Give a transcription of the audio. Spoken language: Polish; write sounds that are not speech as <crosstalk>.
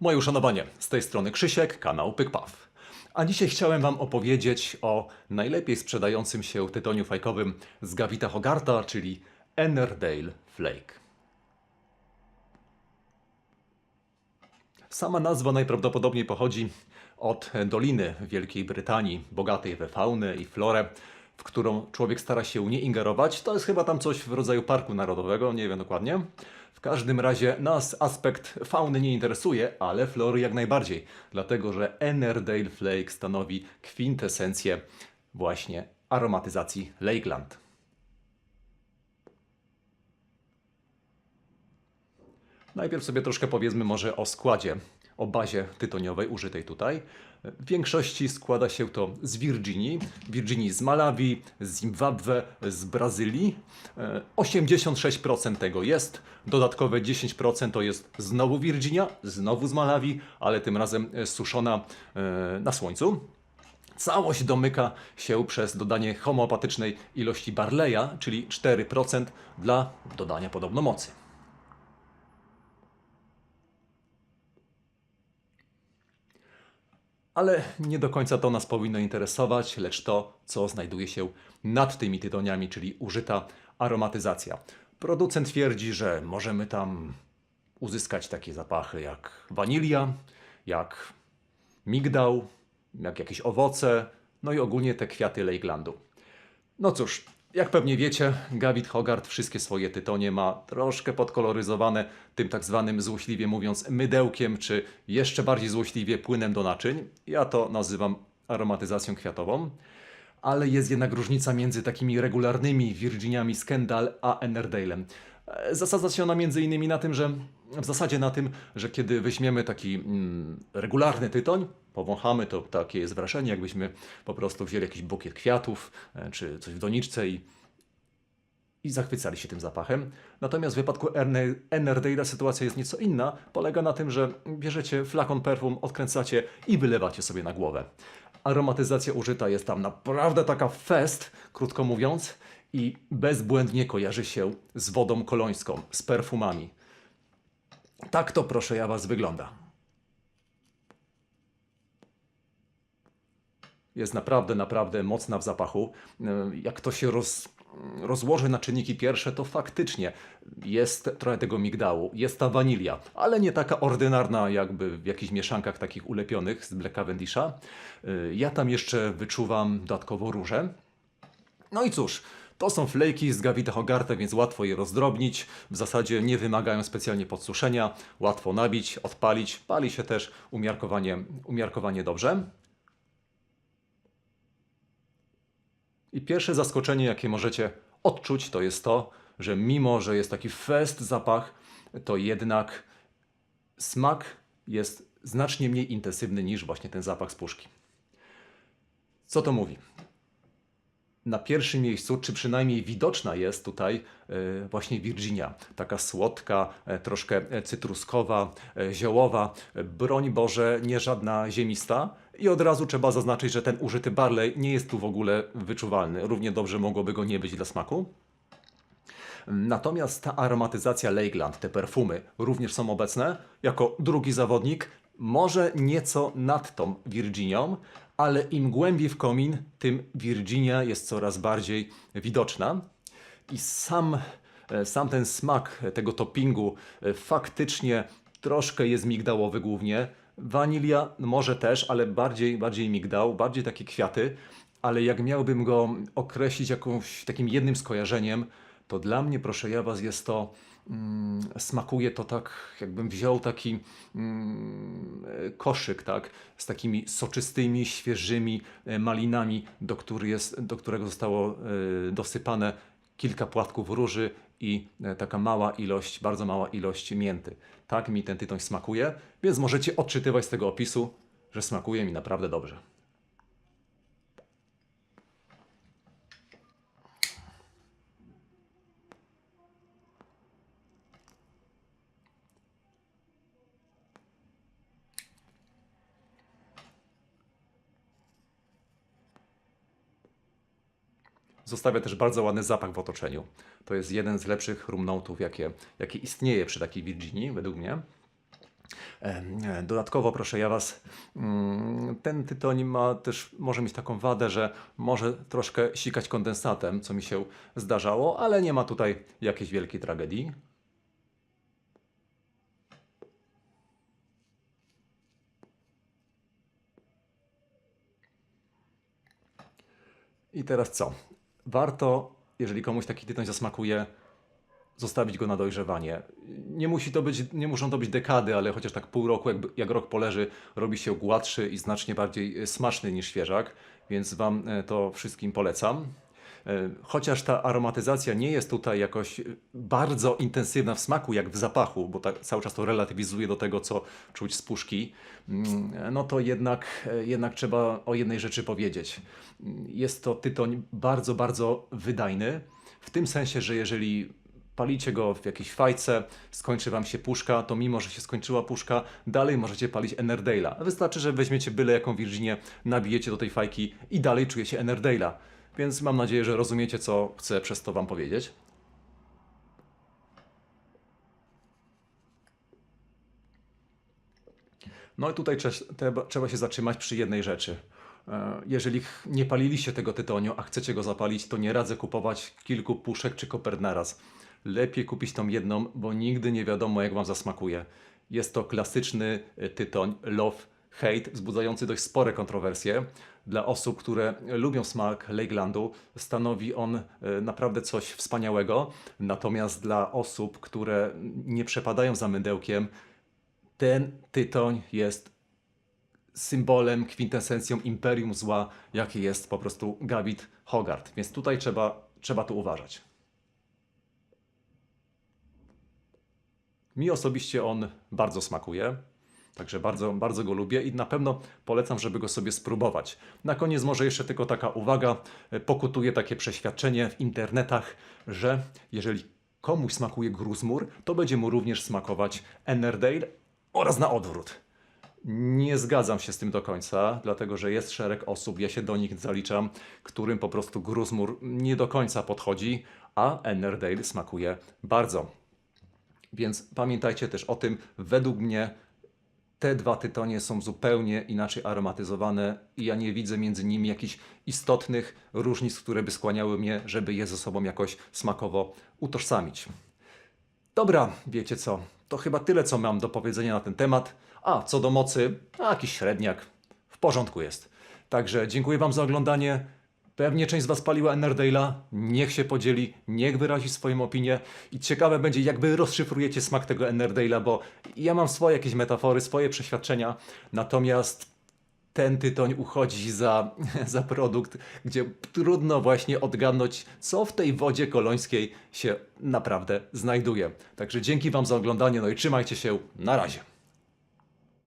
Moje uszanowanie, z tej strony Krzysiek, kanał PykPaw. A dzisiaj chciałem Wam opowiedzieć o najlepiej sprzedającym się tytoniu fajkowym z Gavita Hogarta, czyli Ennerdale Flake. Sama nazwa najprawdopodobniej pochodzi od Doliny Wielkiej Brytanii, bogatej we faunę i florę, w którą człowiek stara się nie ingerować. To jest chyba tam coś w rodzaju parku narodowego, nie wiem dokładnie. W każdym razie nas aspekt fauny nie interesuje, ale flory jak najbardziej, dlatego że Ennerdale Flake stanowi kwintesencję właśnie aromatyzacji Lakeland. Najpierw sobie troszkę powiedzmy może o składzie, o bazie tytoniowej użytej tutaj. W większości składa się to z Virginii, Virginii z Malawi, z Zimbabwe, z Brazylii. E, 86% tego jest, dodatkowe 10% to jest znowu Virginia, znowu z Malawi, ale tym razem e, suszona e, na słońcu. Całość domyka się przez dodanie homeopatycznej ilości Barleya, czyli 4% dla dodania podobno mocy. Ale nie do końca to nas powinno interesować, lecz to, co znajduje się nad tymi tytoniami, czyli użyta aromatyzacja. Producent twierdzi, że możemy tam uzyskać takie zapachy jak wanilia, jak migdał, jak jakieś owoce, no i ogólnie te kwiaty Lakelandu. No cóż, jak pewnie wiecie, Gavit Hogarth wszystkie swoje tytonie ma troszkę podkoloryzowane tym tak zwanym złośliwie mówiąc mydełkiem, czy jeszcze bardziej złośliwie płynem do naczyń. Ja to nazywam aromatyzacją kwiatową. Ale jest jednak różnica między takimi regularnymi Virginiami Skandal a Ennerdalem. E, Zasadza się ona między innymi na tym, że w zasadzie na tym, że kiedy weźmiemy taki mm, regularny tytoń, powąchamy, to takie jest wrażenie, jakbyśmy po prostu wzięli jakiś bukiet kwiatów e, czy coś w doniczce i, i zachwycali się tym zapachem. Natomiast w wypadku Ennerdale'a sytuacja jest nieco inna. Polega na tym, że bierzecie flakon perfum, odkręcacie i wylewacie sobie na głowę. Aromatyzacja użyta jest tam naprawdę taka fest, krótko mówiąc, i bezbłędnie kojarzy się z wodą kolońską, z perfumami. Tak to proszę ja Was wygląda. Jest naprawdę, naprawdę mocna w zapachu. Jak to się roz, rozłoży na czynniki pierwsze, to faktycznie jest trochę tego migdału, jest ta wanilia, ale nie taka ordynarna, jakby w jakichś mieszankach takich ulepionych z Black Cavendisha. E, Ja tam jeszcze wyczuwam dodatkowo róże. No i cóż, to są flejki z Gavita Hogarta, więc łatwo je rozdrobnić. W zasadzie nie wymagają specjalnie podsuszenia, łatwo nabić, odpalić. Pali się też umiarkowanie, umiarkowanie dobrze. I pierwsze zaskoczenie, jakie możecie odczuć, to jest to, że mimo, że jest taki fest zapach, to jednak smak jest znacznie mniej intensywny niż właśnie ten zapach z puszki. Co to mówi? Na pierwszym miejscu, czy przynajmniej widoczna jest tutaj e, właśnie Virginia. Taka słodka, e, troszkę e, cytruskowa, ziołowa. Broń Boże, nie żadna ziemista. I od razu trzeba zaznaczyć, że ten użyty barley nie jest tu w ogóle wyczuwalny. Równie dobrze mogłoby go nie być dla smaku. Natomiast ta aromatyzacja Lakeland, te perfumy również są obecne. Jako drugi zawodnik, może nieco nad tą Virginią, ale im głębiej w komin, tym Virginia jest coraz bardziej widoczna. I sam, e, sam ten smak tego toppingu e, faktycznie troszkę jest migdałowy głównie. Wanilia może też, ale bardziej, bardziej migdał, bardziej takie kwiaty. Ale jak miałbym go określić jakąś takim jednym skojarzeniem, to dla mnie, proszę ja was, jest to, mm, smakuje to tak, jakbym wziął taki mm, koszyk, tak, z takimi soczystymi, świeżymi e, malinami, do, który jest, do którego zostało e, dosypane kilka płatków róży i e, taka mała ilość, bardzo mała ilość mięty. Tak mi ten tytoń smakuje, więc możecie odczytywać z tego opisu, że smakuje mi naprawdę dobrze. Zostawia też bardzo ładny zapach w otoczeniu. To jest jeden z lepszych rumnotów, jakie, jakie istnieje przy takiej Virginii, według mnie. Dodatkowo proszę ja Was, mm, ten tytoń ma też, może mieć taką wadę, że może troszkę sikać kondensatem, co mi się zdarzało, ale nie ma tutaj jakiejś wielkiej tragedii. I teraz co? Warto, jeżeli komuś taki tytoń zasmakuje, zostawić go na dojrzewanie. Nie, musi to być, nie muszą to być dekady, ale chociaż tak pół roku, jak, jak rok poleży, robi się gładszy i znacznie bardziej e, smaczny niż świeżak, więc Wam e, to wszystkim polecam. E, Chociaż ta aromatyzacja nie jest tutaj jakoś e, bardzo intensywna w smaku, jak w zapachu, bo tak cały czas to relatywizuje do tego, co czuć z puszki, mm, no to jednak, e, jednak trzeba o jednej rzeczy powiedzieć. Mm, Jest to tytoń bardzo, bardzo wydajny, w tym sensie, że jeżeli palicie go w jakiejś fajce, skończy wam się puszka, to mimo, że się skończyła puszka, dalej możecie palić Enerdale'a. Wystarczy, że weźmiecie byle jaką Virginię, nabijecie do tej fajki i dalej czujecie Enerdale'a. Więc mam nadzieję, że rozumiecie, co chcę przez to wam powiedzieć. No i tutaj trzeba się zatrzymać przy jednej rzeczy. E, Jeżeli nie paliliście tego tytoniu, a chcecie go zapalić, to nie radzę kupować kilku puszek czy kopert naraz. Lepiej kupić tą jedną, bo nigdy nie wiadomo, jak wam zasmakuje. Jest to klasyczny e, tytoń Love Hate, wzbudzający dość spore kontrowersje. Dla osób, które lubią smak Lakelandu, stanowi on e, naprawdę coś wspaniałego. Natomiast dla osób, które nie przepadają za mydełkiem, ten tytoń jest symbolem, kwintesencją imperium zła, jakie jest po prostu Gavit Hogarth. Więc tutaj trzeba, trzeba tu uważać. Mi osobiście on bardzo smakuje. Także bardzo, bardzo go lubię i na pewno polecam, żeby go sobie spróbować. Na koniec może jeszcze tylko taka uwaga. E, Pokutuje takie przeświadczenie w internetach, że jeżeli komuś smakuje gruzmur, to będzie mu również smakować Ennerdale oraz na odwrót. Nie zgadzam się z tym do końca, dlatego że jest szereg osób, ja się do nich zaliczam, którym po prostu gruzmur nie do końca podchodzi, a Ennerdale smakuje bardzo. Więc pamiętajcie też o tym, według mnie te dwa tytonie są zupełnie inaczej aromatyzowane i ja nie widzę między nimi jakichś istotnych różnic, które by skłaniały mnie, żeby je ze sobą jakoś smakowo utożsamić. Dobra, wiecie co? To chyba tyle, co mam do powiedzenia na ten temat. A, co do mocy, jakiś średniak. W porządku jest. Także dziękuję Wam za oglądanie. Pewnie część z Was paliła Ennerdale'a. Niech się podzieli, niech wyrazi swoją opinię. I ciekawe będzie, jak Wy rozszyfrujecie smak tego Ennerdale'a, bo ja mam swoje jakieś metafory, swoje przeświadczenia. Natomiast ten tytoń uchodzi za, <laughs> za produkt, gdzie trudno właśnie odgadnąć, co w tej wodzie kolońskiej się naprawdę znajduje. Także dzięki Wam za oglądanie, no i trzymajcie się, na razie.